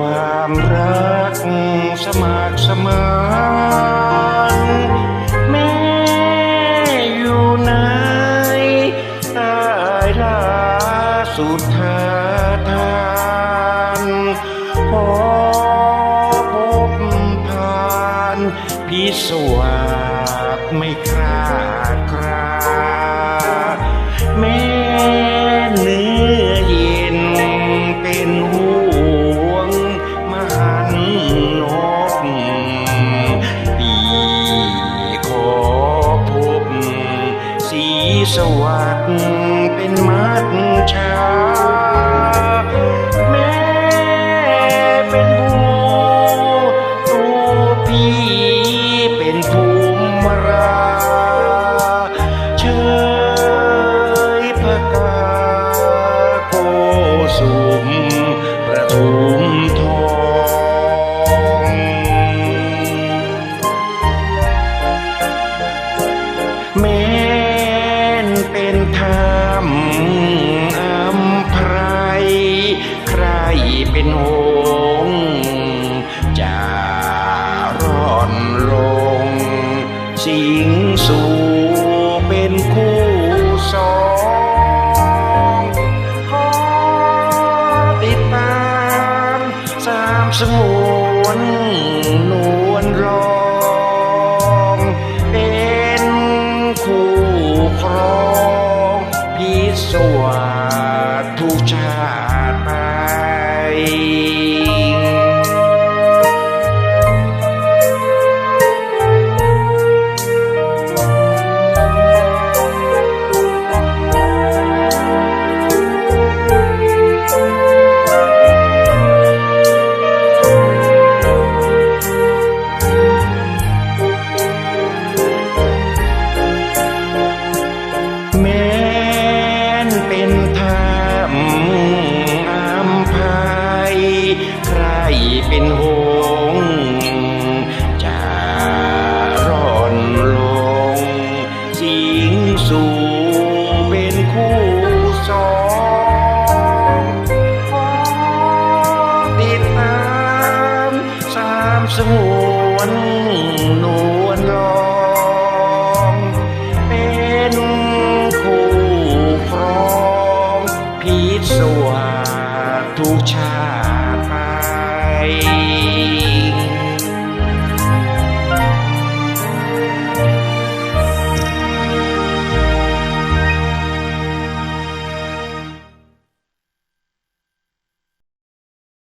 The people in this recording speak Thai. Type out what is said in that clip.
ความรักสมัครสมานแม่อยู่ไหนตายสุดทาทานพอพบผ่านพิสวาไม่เค สวัสดิ์เป็นมัดชา สงวนนวลรองเป็นคู่ครองพิสวาสทุกชา งวนนวลรองเป็นคู่ครองพิสวาทุกชา